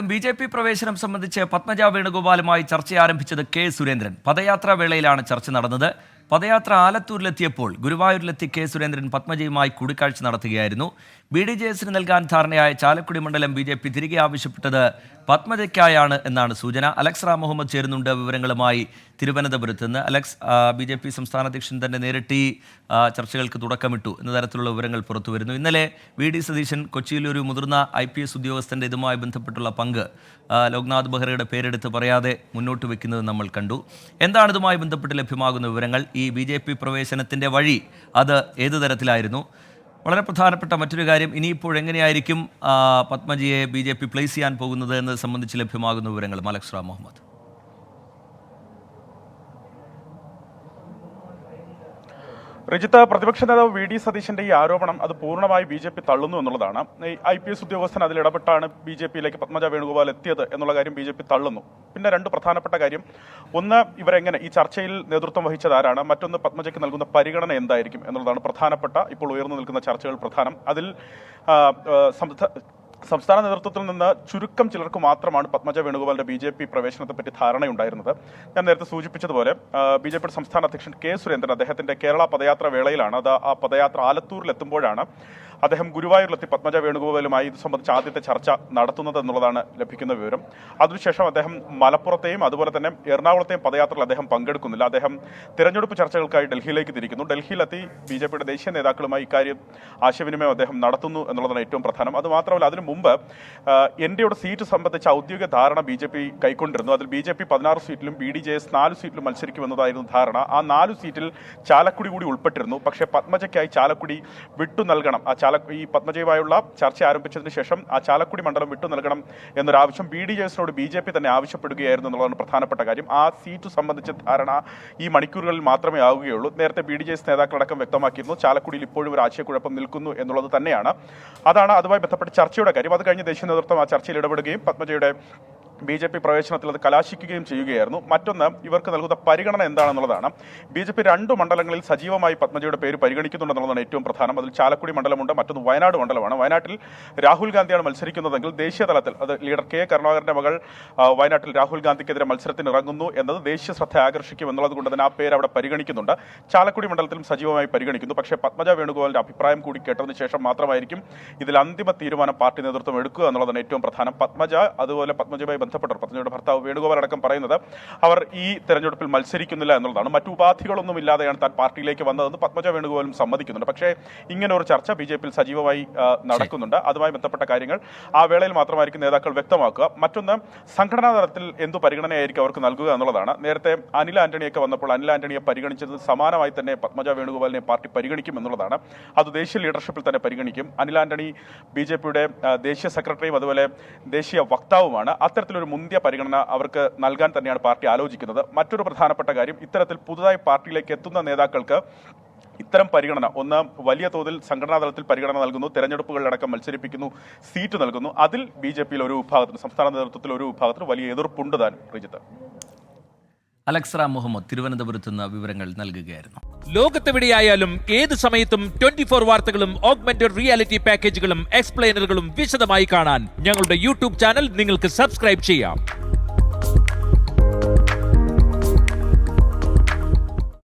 B J P പ്രവേശനം സംബന്ധിച്ച് പത്മജ വേണുഗോപാലുമായി ചർച്ച ആരംഭിച്ചത് കെ സുരേന്ദ്രൻ. പദയാത്രാ വേളയിലാണ് ചർച്ച നടന്നത്. പദയാത്ര ആലത്തൂരിലെത്തിയപ്പോൾ ഗുരുവായൂരിലെത്തി കെ. സുരേന്ദ്രൻ പത്മജയുമായി കൂടിക്കാഴ്ച നടത്തുകയായിരുന്നു. ബി ഡി ജെ എസിന് നൽകാൻ ധാരണയായ ചാലക്കുടി മണ്ഡലം ബി ജെ പി തിരികെ ആവശ്യപ്പെട്ടത് പത്മജയ്ക്കായാണ് എന്നാണ് സൂചന. അലക്സ് റാം മുഹമ്മദ് ചേരുന്നുണ്ട് വിവരങ്ങളുമായി തിരുവനന്തപുരത്ത് നിന്ന്. അലക്സ് ബി ജെ പി സംസ്ഥാന അധ്യക്ഷൻ തന്നെ നേരിട്ട് ചർച്ചകൾക്ക് തുടക്കമിട്ടു. എന്ന തരത്തിലുള്ള വിവരങ്ങൾ പുറത്തു വരുന്നു ഇന്നലെ വി ഡി സതീശൻ കൊച്ചിയിൽ ഒരു മുതിർന്ന ഐ പി എസ് ഉദ്യോഗസ്ഥന്റെ ഇതുമായി ബന്ധപ്പെട്ടുള്ള പങ്ക് ലോക്നാഥ് ബെഹ്റയുടെ പേരെടുത്ത് പറയാതെ മുന്നോട്ട് വെക്കുന്നത് നമ്മൾ കണ്ടു. എന്താണ് ഇതുമായി ബന്ധപ്പെട്ട് ലഭ്യമാകുന്ന വിവരങ്ങൾ? ഈ ബി ജെ പി പ്രവേശനത്തിന്റെ വഴി അത് ഏത് തരത്തിലായിരുന്നു? വളരെ പ്രധാനപ്പെട്ട മറ്റൊരു കാര്യം ഇനിയിപ്പോൾ എങ്ങനെയായിരിക്കും പത്മജിയെ ബി ജെ പി പ്ലേസ് ചെയ്യാൻ പോകുന്നത് എന്നത് സംബന്ധിച്ച് ലഭ്യമാകുന്ന വിവരങ്ങൾ. മലക്സ്റാം മുഹമ്മദ്. രജിത്ത് പ്രതിപക്ഷ നേതാവ് വി ഡി സതീശന്റെ ഈ ആരോപണം അത് പൂർണമായി ബി ജെ പി തള്ളുന്നു എന്നുള്ളതാണ്. ഈ ഐ പി എസ് ഉദ്യോഗസ്ഥൻ അതിൽ ഇടപെട്ടാണ് ബി ജെ പിയിലേക്ക് പത്മജ വേണുഗോപാൽ എത്തിയത് എന്നുള്ള കാര്യം ബി ജെ പി തള്ളുന്നു. പിന്നെ രണ്ട് പ്രധാനപ്പെട്ട കാര്യം. ഒന്ന് ഇവരെങ്ങനെ ഈ ചർച്ചയിൽ നേതൃത്വം വഹിച്ചത് ആരാണ് മറ്റൊന്ന് പത്മജയ്ക്ക് നൽകുന്ന പരിഗണന എന്തായിരിക്കും എന്നുള്ളതാണ് പ്രധാനപ്പെട്ട ഇപ്പോൾ ഉയർന്നു നിൽക്കുന്ന ചർച്ചകൾ പ്രധാനം. അതിൽ സംസ്ഥാന നേതൃത്വത്തിൽ നിന്ന് ചുരുക്കം ചിലർക്ക് മാത്രമാണ് പത്മജ വേണുഗോപാലിന്റെ ബി ജെ പി പ്രവേശനത്തെ പറ്റി ധാരണയുണ്ടായിരുന്നത്. ഞാൻ നേരത്തെ സൂചിപ്പിച്ചതുപോലെ ബി ജെ പിയുടെ സംസ്ഥാന അധ്യക്ഷൻ കെ സുരേന്ദ്രൻ അദ്ദേഹത്തിന്റെ കേരള പദയാത്ര വേളയിലാണ് അത് ആ പദയാത്ര ആലത്തൂരിൽ എത്തുമ്പോഴാണ് അദ്ദേഹം ഗുരുവായൂരിലെത്തി പത്മജ വേണുഗോപാലുമായി ഇത് സംബന്ധിച്ച് ആദ്യത്തെ ചർച്ച നടത്തുന്നത് എന്നുള്ളതാണ് ലഭിക്കുന്ന വിവരം. അതിനുശേഷം അദ്ദേഹം മലപ്പുറത്തെയും അതുപോലെ തന്നെ എറണാകുളത്തെയും പദയാത്രയിൽ അദ്ദേഹം പങ്കെടുക്കുന്നില്ല. അദ്ദേഹം തിരഞ്ഞെടുപ്പ് ചർച്ചകൾക്കായി ഡൽഹിയിലേക്ക് തിരിക്കുന്നു. ഡൽഹിയിലെത്തി ബി ജെ പിയുടെ ദേശീയ നേതാക്കളുമായി ഇക്കാര്യം ആശയവിനിമയം അദ്ദേഹം നടത്തുന്നു എന്നുള്ളതാണ് ഏറ്റവും പ്രധാനം. അതുമാത്രമല്ല അതിനു മുമ്പ് എൻ ഡിയുടെ സീറ്റ് സംബന്ധിച്ച ഔദ്യോഗിക ധാരണ ബി ജെ പി കൈക്കൊണ്ടിരുന്നു. അതിൽ ബി ജെ പി പതിനാറ് സീറ്റിലും ബി ഡി ജെ എസ് നാല് സീറ്റിലും മത്സരിക്കുമെന്നതായിരുന്നു ധാരണ. ആ നാല് സീറ്റിൽ ചാലക്കുടി കൂടി ഉൾപ്പെട്ടിരുന്നു. പക്ഷേ പത്മജയ്ക്കായി ചാലക്കുടി വിട്ടു നൽകണം. ആ ചാല ഈ പത്മജയുമായുള്ള ചർച്ച ആരംഭിച്ചതിന് ശേഷം ആ ചാലക്കുടി മണ്ഡലം വിട്ടു നൽകണം എന്നൊരാവശ്യം ബി ഡി എസിനോട് ബി ജെ പി തന്നെ ആവശ്യപ്പെടുകയായിരുന്നു എന്നുള്ളതാണ് പ്രധാനപ്പെട്ട കാര്യം. ആ സീറ്റ് സംബന്ധിച്ച ധാരണ ഈ മണിക്കൂറുകളിൽ മാത്രമേ ആവുകയുള്ളൂ. നേരത്തെ ബി ഡി എസ് നേതാക്കളടക്കം വ്യക്തമാക്കിയിരുന്നു. ചാലക്കുടിയിൽ ഇപ്പോഴും ഒരു ആശയക്കുഴപ്പം നിൽക്കുന്നു എന്നുള്ളത് തന്നെയാണ്. അതാണ് അതുമായി ബന്ധപ്പെട്ട ചർച്ചയുടെ കാര്യം. അത് കഴിഞ്ഞ് ദേശീയ നേതൃത്വം ആ ചർച്ചയിൽ ഇടപെടുകയും പത്മജയുടെ ബി ജെ പി പ്രവേശനത്തിൽ അത് കലാശിക്കുകയും ചെയ്യുകയായിരുന്നു. മറ്റൊന്ന് ഇവർക്ക് നൽകുന്ന പരിഗണന എന്താണെന്നുള്ളതാണ്. ബി ജെ പി രണ്ട് മണ്ഡലങ്ങളിൽ സജീവമായി പത്മജയുടെ പേര് പരിഗണിക്കുന്നുണ്ടെന്നുള്ളതാണ് ഏറ്റവും പ്രധാനം. അതിൽ ചാലക്കുടി മണ്ഡലമുണ്ട് മറ്റൊന്ന് വയനാട് മണ്ഡലമാണ്. വയനാട്ടിൽ രാഹുൽ ഗാന്ധിയാണ് മത്സരിക്കുന്നതെങ്കിൽ ദേശീയ തലത്തിൽ അത് ലീഡർ കെ കരുണാകരന്റെ മകൾ വയനാട്ടിൽ രാഹുൽ ഗാന്ധിക്കെതിരെ മത്സരത്തിന് ഇറങ്ങുന്നു എന്നത് ദേശീയ ശ്രദ്ധ ആകർഷിക്കും എന്നുള്ളത് കൊണ്ട് തന്നെ ആ പേര് അവിടെ പരിഗണിക്കുന്നുണ്ട്. ചാലക്കുടി മണ്ഡലത്തിലും സജീവമായി പരിഗണിക്കുന്നു. പക്ഷേ പത്മജ വേണുഗോപാലിന്റെ അഭിപ്രായം കൂടി കേട്ടതിന് ശേഷം മാത്രമായിരിക്കും ഇതിൽ അന്തിമ തീരുമാനം പാർട്ടി നേതൃത്വം എടുക്കുക എന്നുള്ളതാണ് ഏറ്റവും പ്രധാനം. പത്മജ അതുപോലെ പത്മജയുമായി ബന്ധപ്പെട്ടവർ പത്നിയുടെ ഭർത്താവ് വേണുഗോപാൽ അടക്കം പറയുന്നത് അവർ ഈ തെരഞ്ഞെടുപ്പിൽ മത്സരിക്കുന്നില്ല എന്നുള്ളതാണ്. മറ്റു ഉപാധികളൊന്നും ഇല്ലാതെയാണ് താൻ പാർട്ടിയിലേക്ക് വന്നതെന്ന് പത്മജ വേണുഗോപാലും സമ്മതിക്കുന്നുണ്ട്. പക്ഷേ ഇങ്ങനെ ഒരു ചർച്ച ബി സജീവമായി നടക്കുന്നുണ്ട്. അതുമായി ബന്ധപ്പെട്ട കാര്യങ്ങൾ ആ വേളയിൽ മാത്രമായിരിക്കും നേതാക്കൾ വ്യക്തമാക്കുക. മറ്റൊന്ന് സംഘടനാ തലത്തിൽ എന്തു പരിഗണനയായിരിക്കും അവർക്ക് നൽകുക എന്നുള്ളതാണ്. നേരത്തെ അനിൽ ആന്റണിയൊക്കെ വന്നപ്പോൾ അനിൽ ആന്റണിയെ പരിഗണിച്ചത് സമാനമായി തന്നെ പത്മജ വേണുഗോപാലിനെ പാർട്ടി പരിഗണിക്കും എന്നുള്ളതാണ്. അത് ദേശീയ ലീഡർഷിപ്പിൽ തന്നെ പരിഗണിക്കും. അനിൽ ആന്റണി ബി ദേശീയ സെക്രട്ടറിയും അതുപോലെ ദേശീയ വക്താവുമാണ്. അത്തരത്തിലൊരു മുന്തിയ പരിഗണന അവർക്ക് നൽകാൻ തന്നെയാണ് പാർട്ടി ആലോചിക്കുന്നത്. മറ്റൊരു പ്രധാനപ്പെട്ട കാര്യം ഇത്തരത്തിൽ പുതുതായി പാർട്ടിയിലേക്ക് എത്തുന്ന നേതാക്കൾക്ക് ഇത്തരം പരിഗണന ഒന്ന് വലിയ തോതിൽ സംഘടനാ തലത്തിൽ പരിഗണന നൽകുന്നു തെരഞ്ഞെടുപ്പുകളിലടക്കം മത്സരിപ്പിക്കുന്നു സീറ്റ് നൽകുന്നു. അതിൽ ബി ജെ പിയിൽ ഒരു വിഭാഗത്തിന് സംസ്ഥാന നേതൃത്വത്തിൽ ഒരു വിഭാഗത്തിന് വലിയ എതിർപ്പുണ്ട് താൻ റിജിത്ത്. അലക്സ് റാം മുഹമ്മദ് തിരുവനന്തപുരത്ത് നിന്ന് വിവരങ്ങൾ നൽകുകയായിരുന്നു. ലോകത്തെവിടെയായാലും ഏത് സമയത്തും ട്വന്റി ഫോർ വാർത്തകളും ഓഗ്മെന്റഡ് റിയാലിറ്റി പാക്കേജുകളും എക്സ്പ്ലെയിനറുകളും വിശദമായി കാണാൻ ഞങ്ങളുടെ യൂട്യൂബ് ചാനൽ നിങ്ങൾക്ക് സബ്സ്ക്രൈബ് ചെയ്യാം.